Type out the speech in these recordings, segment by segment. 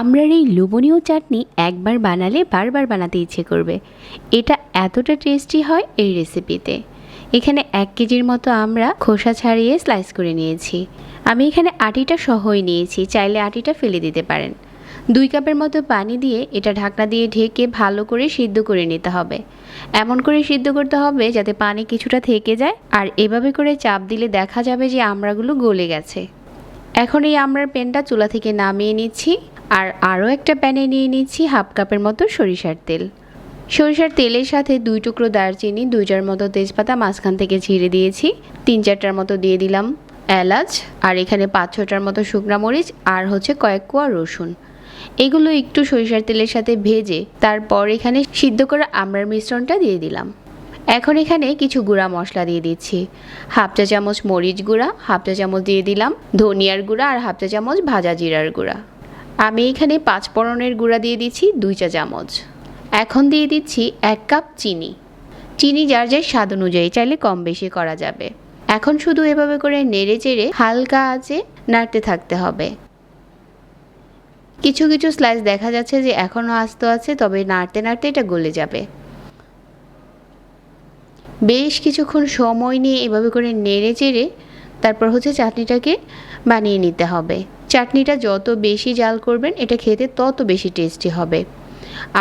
আমরার এই লোভনীয় চাটনি একবার বানালে বারবার বানাতে ইচ্ছে করবে। এটা এতটা টেস্টি হয় এই রেসিপিতে এখানে এক কেজির মতো আমরা খোসা ছাড়িয়ে স্লাইস করে নিয়েছি। আমি এখানে আটিটা সহই নিয়েছি, চাইলে আটিটা ফেলে দিতে পারেন। দুই কাপের মতো পানি দিয়ে এটা ঢাকনা দিয়ে ঢেকে ভালো করে সিদ্ধ করে নিতে হবে। এমন করে সিদ্ধ করতে হবে যাতে পানি কিছুটা থেকে যায়, আর এভাবে করে চাপ দিলে দেখা যাবে যে আমড়াগুলো গলে গেছে। এখন এই আমড়ার প্যানটা চুলা থেকে নামিয়ে নিচ্ছি। আর আরও একটা প্যানে নিয়ে নিচ্ছি হাফ কাপের মতো সরিষার তেল। সরিষার তেলের সাথে দুই টুকরো দারচিনি, দুইটার মতো তেজপাতা মাঝখান থেকে ছিঁড়ে দিয়েছি। তিন চারটার মতো দিয়ে দিলাম এলাচ আর এখানে পাঁচ ছটার মতো শুকনা মরিচ আর হচ্ছে কয়েক কোয়া রসুন। এগুলো একটু সরিষার তেলের সাথে ভেজে তারপর এখানে সিদ্ধ করা আমড়ার মিশ্রণটা দিয়ে দিলাম। এখন এখানে কিছু গুঁড়া মশলা দিয়ে দিচ্ছি। হাফ চা চামচ মরিচ গুঁড়া, হাফ চা চামচ দিয়ে দিলাম ধনিয়ার গুঁড়া আর হাফ চা চামচ ভাজা জিরার গুঁড়া। আমি এখানে পাঁচ ফোড়নের গুঁড়া দিয়ে দিচ্ছি দুই চা চামচ। এখন দিয়ে দিচ্ছি এক কাপ চিনি। চিনি যার যার স্বাদ অনুযায়ী চাইলে কম বেশি করা যাবে। এখন শুধু এভাবে করে নেড়ে চেড়ে হালকা আঁচে নাড়তে থাকতে হবে। কিছু কিছু স্লাইস দেখা যাচ্ছে যে এখনও আস্ত আছে, তবে নাড়তে নাড়তে এটা গলে যাবে। বেশ কিছুক্ষণ সময় নিয়ে এভাবে করে নেড়ে চেড়ে তারপর হচ্ছে চাটনিটাকে বানিয়ে নিতে হবে। চাটনিটা যত বেশি জাল করবেন, এটা খেতে তত বেশি টেস্টি হবে।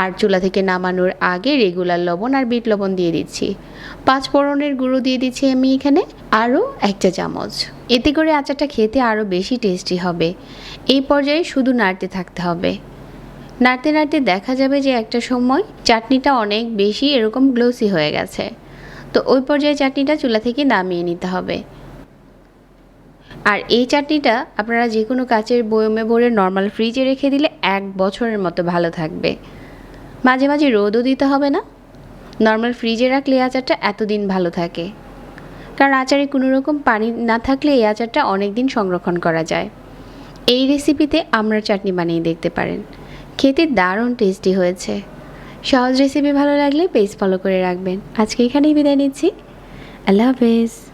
আর চুলা থেকে নামানোর আগে রেগুলার লবণ আর বিট লবণ দিয়ে দিচ্ছি। পাঁচ ফোড়নের গুঁড়ো দিয়ে দিচ্ছি আমি এখানে, আরও একটা চামচ। এতে করে আচারটা খেতে আরও বেশি টেস্টি হবে। এই পর্যায়ে শুধু নাড়তে থাকতে হবে। নাড়তে নাড়তে দেখা যাবে যে একটা সময় চাটনিটা অনেক বেশি এরকম গ্লোসি হয়ে গেছে। তো ওই পর্যায়ে চাটনিটা চুলা থেকে নামিয়ে নিতে হবে। আর এই চাটনিটা আপনারা যে কোনো কাচের বয়মে ভরে নর্মাল ফ্রিজে রেখে দিলে এক বছরের মতো ভালো থাকবে। মাঝে মাঝে রোদও দিতে হবে না। নর্মাল ফ্রিজে রাখলে এই আচারটা এতদিন ভালো থাকে। কারণ আচারে কোনো রকম পানি না থাকলে এই আচারটা অনেক দিন সংরক্ষণ করা যায়। এই রেসিপিতে আমরা চাটনি বানিয়ে দেখতে পারেন। খেতে দারুণ টেস্টি হয়েছে। সহজ রেসিপি ভালো লাগলে পেজ ফলো করে রাখবেন। আজকে এখানেই বিদায় নিচ্ছি। আল্লাহ হাফেজ।